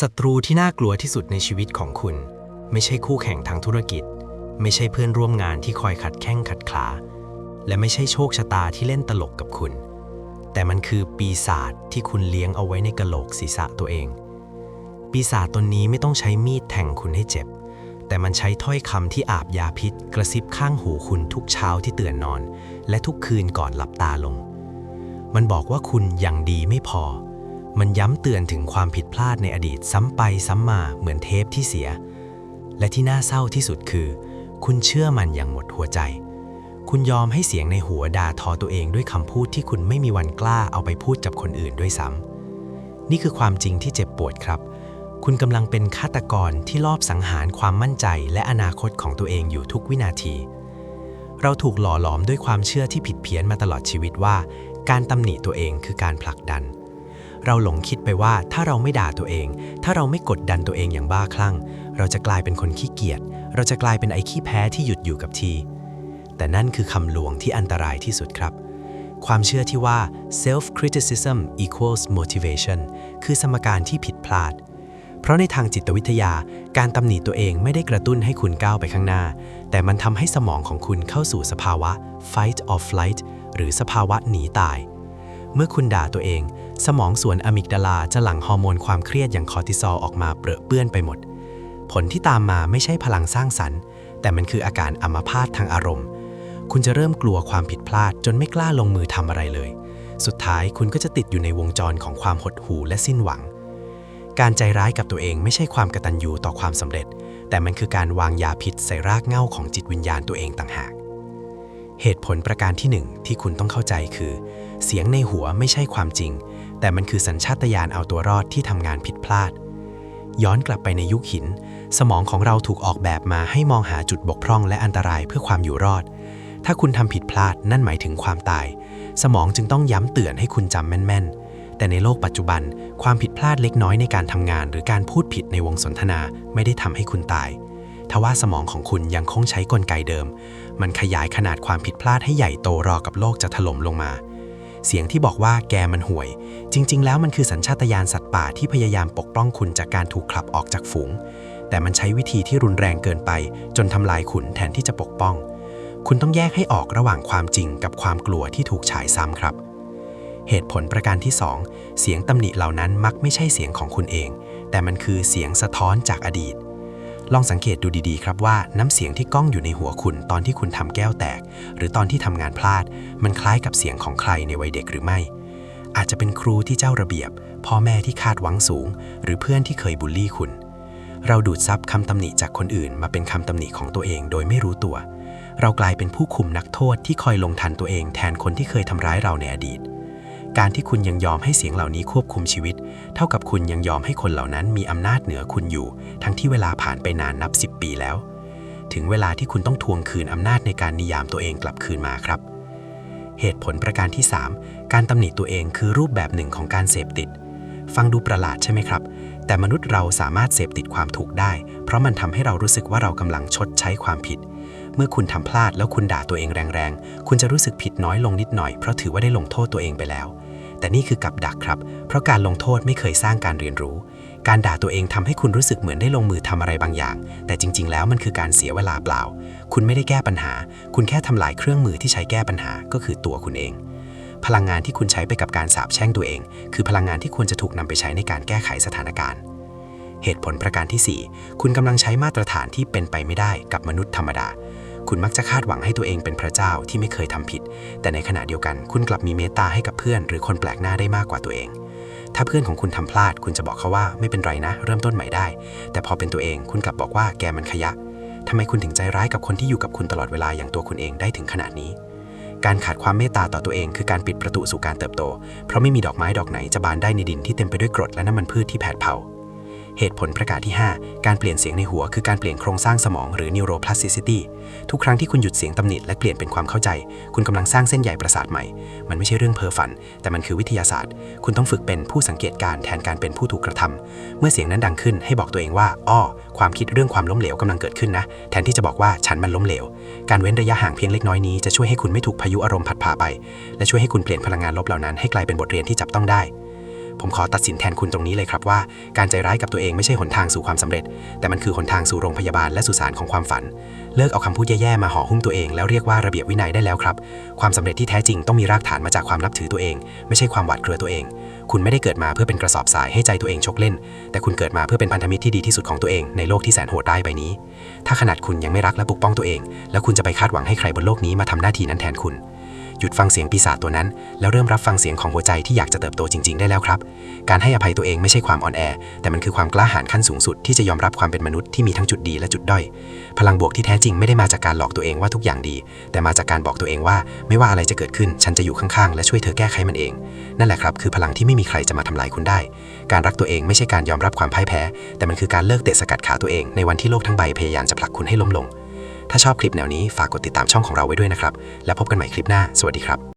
ศัตรูที่น่ากลัวที่สุดในชีวิตของคุณ ไม่ใช่คู่แข่งทางธุรกิจ ไม่ใช่เพื่อนร่วมงานที่คอยขัดแข้งขัดขา และไม่ใช่โชคชะตาที่เล่นตลกกับคุณ แต่มันคือปีศาจที่คุณเลี้ยงเอาไว้ในกะโหลกศีรษะตัวเอง ปีศาจตนนี้ไม่ต้องใช้มีดแทงคุณให้เจ็บ แต่มันใช้ถ้อยคำที่อาบยาพิษ กระซิบข้างหูคุณทุกเช้าที่ตื่นนอน และทุกคืนก่อนหลับตาลง มันบอกว่าคุณยังดีไม่พอ มันย้ำเตือนถึงความผิดพลาดในอดีตซ้ำไปซ้ำมาเหมือนเทปที่เสีย และที่น่าเศร้าที่สุดคือ คุณเชื่อมันอย่างหมดหัวใจ คุณยอมให้เสียงในหัวด่าทอตัวเองด้วยคำพูดที่คุณไม่มีวันกล้าเอาไปพูดกับคนอื่นด้วยซ้ำนี่คือความจริงที่เจ็บปวดครับ คุณกำลังเป็นฆาตกรที่ลอบสังหารความมั่นใจและอนาคตของตัวเองอยู่ทุกวินาที เราถูกหล่อหลอมด้วยความเชื่อที่ผิดเพี้ยนมาตลอดชีวิตว่า การตำหนิตัวเองคือการผลักดัน เราหลงคิดไปว่าถ้าเราไม่ด่าตัวเอง ถ้าเราไม่กดดันตัวเองอย่างบ้าคลั่ง เราจะกลายเป็นคนขี้เกียจ เราจะกลายเป็นไอ้ขี้แพ้ที่หยุดอยู่กับทีแต่นั่นคือคำหลวงที่อันตรายที่สุดครับ ความเชื่อที่ว่า self criticism equals motivation คือสมการที่ผิดพลาด เพราะในทางจิตวิทยา การตำหนิตัวเองไม่ได้กระตุ้นให้คุณก้าวไปข้างหน้า แต่มันทำให้สมองของคุณเข้าสู่สภาวะ fight or flight หรือสภาวะหนีตาย เมื่อคุณด่าตัวเอง สมองส่วนอะมิกดาลาจะหลั่งฮอร์โมนความเครียดอย่างคอร์ติซอลออกมาเปรอะเปื้อนไปหมด ผลที่ตามมาไม่ใช่พลังสร้างสรรค์ แต่มันคืออาการอัมพาตทางอารมณ์ คุณจะเริ่มกลัวความผิดพลาดจนไม่กล้าลงมือทำอะไรเลย สุดท้ายคุณก็จะติดอยู่ในวงจรของความหดหู่และสิ้นหวัง การใจร้ายกับตัวเองไม่ใช่ความกตัญญูต่อความสำเร็จ แต่มันคือการวางยาพิษใส่รากเหง้าของจิตวิญญาณตัวเองต่างหาก เหตุผลประการที่หนึ่งที่คุณต้องเข้าใจคือ เสียงในหัวไม่ใช่ความจริง แต่มันคือสัญชาตญาณเอาตัวรอดที่ทำงานผิดพลาด ย้อนกลับไปในยุคหิน สมองของเราถูกออกแบบมาให้มองหาจุดบกพร่องและอันตรายเพื่อความอยู่รอด ถ้าคุณทำผิดพลาดนั่นหมายถึงความตาย สมองจึงต้องย้ำเตือนให้คุณจำแม่นๆแต่ในโลกปัจจุบัน ความผิดพลาดเล็กน้อยในการทำงาน หรือการพูดผิดในวงสนทนาไม่ได้ทำให้คุณตาย ทว่าสมองของคุณยังคงใช้กลไกเดิม มันขยายขนาดความผิดพลาดให้ใหญ่โตรอกับโลกจะถล่มลงมา เสียงที่บอกว่าแกมันห่วย จริง ๆ แล้วมันคือสัญชาตญาณสัตว์ป่าที่พยายามปกป้องคุณจากการถูกขับออกจากฝูง แต่มันใช้วิธีที่รุนแรงเกินไป จนทำลายคุณแทนที่จะปกป้อง คุณต้องแยกให้ออกระหว่างความจริงกับความกลัวที่ถูกฉายซ้ำครับ เหตุผลประการที่ 2 เสียงตำหนิเหล่านั้นมักไม่ใช่เสียงของคุณเอง แต่มันคือเสียงสะท้อนจากอดีต ลองสังเกตดูดีๆ ครับว่าน้ำเสียงที่ก้องอยู่ในหัวคุณตอนที่คุณทำแก้วแตก หรือตอนที่ทำงานพลาด มันคล้ายกับเสียงของใครในวัยเด็กหรือไม่ อาจจะเป็นครูที่เจ้าระเบียบ พ่อแม่ที่คาดหวังสูง หรือเพื่อนที่เคยบูลลี่คุณ เราดูดซับคำตำหนิจากคนอื่น มาเป็นคำตำหนิของตัวเองโดยไม่รู้ตัว เรากลายเป็นผู้คุมนักโทษที่คอยลงทันตัวเองแทนคนที่เคยทำร้ายเราในอดีต การที่คุณยังยอมให้เสียงเหล่านี้ควบคุมชีวิต เท่ากับคุณยังยอมให้คนเหล่านั้นมีอำนาจเหนือคุณอยู่ ทั้งที่เวลาผ่านไปนานนับ 10 ปีแล้ว ถึงเวลาที่คุณต้องทวงคืนอำนาจในการนิยามตัวเองกลับคืนมาครับ เหตุผลประการที่ 3 การตำหนิตัวเองคือรูปแบบหนึ่งของการเสพติด ฟังดูประหลาดใช่ไหมครับ แต่มนุษย์เราสามารถเสพติดความถูกได้ เพราะมันทำให้เรารู้สึกว่าเรากำลังชดใช้ความผิดเมื่อคุณทำพลาดแล้วคุณด่าตัวเองแรงๆ คุณจะรู้สึกผิดน้อยลงนิดหน่อยเพราะถือว่าได้ลงโทษตัวเองไปแล้ว แต่นี่คือกับดักครับ เพราะการลงโทษไม่เคยสร้างการเรียนรู้ การด่าตัวเองทำให้คุณรู้สึกเหมือนได้ลงมือทำอะไรบางอย่าง แต่จริง ๆ แล้วมันคือการเสียเวลาเปล่า คุณไม่ได้แก้ปัญหา คุณแค่ทำลายเครื่องมือที่ใช้แก้ปัญหาก็คือตัวคุณเอง พลังงานที่คุณใช้ไปกับการสาบแช่งตัวเอง คือพลังงานที่ควรจะถูกนำไปใช้ในการแก้ไขสถานการณ์ เหตุผลประการที่ 4 คุณกำลังใช้มาตรฐานที่เป็นไปไม่ได้กับมนุษย์ธรรมดา คุณมักจะคาดหวังให้ตัวเองเป็นพระเจ้าที่ไม่เคยทำผิด แต่ในขณะเดียวกันคุณกลับมีเมตตาให้กับเพื่อน หรือคนแปลกหน้าได้มากกว่าตัวเอง ถ้าเพื่อนของคุณทำพลาด คุณจะบอกเขาว่าไม่เป็นไรนะ เริ่มต้นใหม่ได้ แต่พอเป็นตัวเองคุณกลับบอกว่าแกมันขยะทำไมคุณถึงใจร้ายกับคนที่อยู่กับคุณตลอดเวลาอย่างตัวคุณเองได้ถึงขนาดนี้ การขาดความเมตตาต่อตัวเองคือการปิดประตูสู่การเติบโต เพราะไม่มีดอกไม้ดอกไหนจะบานได้ในดินที่เต็มไปด้วยกรดและน้ำมันพืชที่แผดเผา เหตุผลประกาศที่ 5 การเปลี่ยนเสียงในหัวคือการเปลี่ยนโครงสร้างสมองหรือ neuroplasticity ทุกครั้งที่คุณหยุดเสียงตำหนิและเปลี่ยนเป็นความเข้าใจ คุณกำลังสร้างเส้นใยประสาทใหม่ มันไม่ใช่เรื่องเพ้อฝัน แต่มันคือวิทยาศาสตร์ คุณต้องฝึกเป็นผู้สังเกตการแทนการเป็นผู้ถูกกระทำเมื่อเสียงนั้นดังขึ้นให้บอกตัวเองว่า อ้อ ความคิดเรื่องความล้มเหลวกำลังเกิดขึ้นนะ แทนที่จะบอกว่าฉันมันล้มเหลว การเว้นระยะห่างเพียงเล็กน้อยนี้จะช่วยให้คุณไม่ถูกพายุอารมณ์พัดพาไป และช่วยให้คุณเปลี่ยนพลังงานลบเหล่านั้นให้กลายเป็นบทเรียนที่จับต้องได้ ผมขอตัดสินแทนคุณตรงนี้เลยครับว่า การใจร้ายกับตัวเองไม่ใช่หนทางสู่ความสำเร็จ แต่มันคือหนทางสู่โรงพยาบาลและสุสานของความฝัน เลิกเอาคำพูดแย่ๆมาห่อหุ้มตัวเองแล้วเรียกว่าระเบียบวินัยได้แล้วครับ ความสำเร็จที่แท้จริงต้องมีรากฐานมาจากความนับถือตัวเอง ไม่ใช่ความหวาดกลัวตัวเอง คุณไม่ได้เกิดมาเพื่อเป็นกระสอบทรายให้ใจตัวเองชกเล่น แต่คุณเกิดมาเพื่อเป็นพันธมิตรที่ดีที่สุดของตัวเองในโลกที่แสนโหดร้ายใบนี้ ถ้าขนาดคุณยังไม่รักและปกป้องตัวเอง แล้วคุณจะไปคาดหวังให้ใครบนโลกนี้มาทำหน้าที่นั้นแทนคุณ หยุดฟังเสียงปีศาจตัวนั้น แล้วเริ่มรับฟังเสียงของหัวใจที่อยากจะเติบโตจริง ๆ ได้แล้วครับ การให้อภัยตัวเองไม่ใช่ความอ่อนแอ แต่มันคือความกล้าหาญขั้นสูงสุดที่จะยอมรับความเป็นมนุษย์ที่มีทั้งจุดดีและจุดด้อย พลังบวกที่แท้จริงไม่ได้มาจากการหลอกตัวเองว่าทุกอย่างดี แต่มาจากการบอกตัวเองว่า ไม่ว่าอะไรจะเกิดขึ้น ฉันจะอยู่ข้างๆ และช่วยเธอแก้ไขมันเอง นั่นแหละครับคือพลังที่ไม่มีใครจะมาทำลายคุณได้ การรักตัวเองไม่ใช่การยอมรับความพ่ายแพ้ แต่มันคือการเลิกเตะสกัดขาตัวเองในวันที่โลกทั้งใบพยายามจะผลักคุณให้ล้มลง ถ้าชอบคลิปแนวนี้ฝากกดติดตามช่องของเราไว้ด้วยนะครับ แล้วพบกันใหม่คลิปหน้า สวัสดีครับ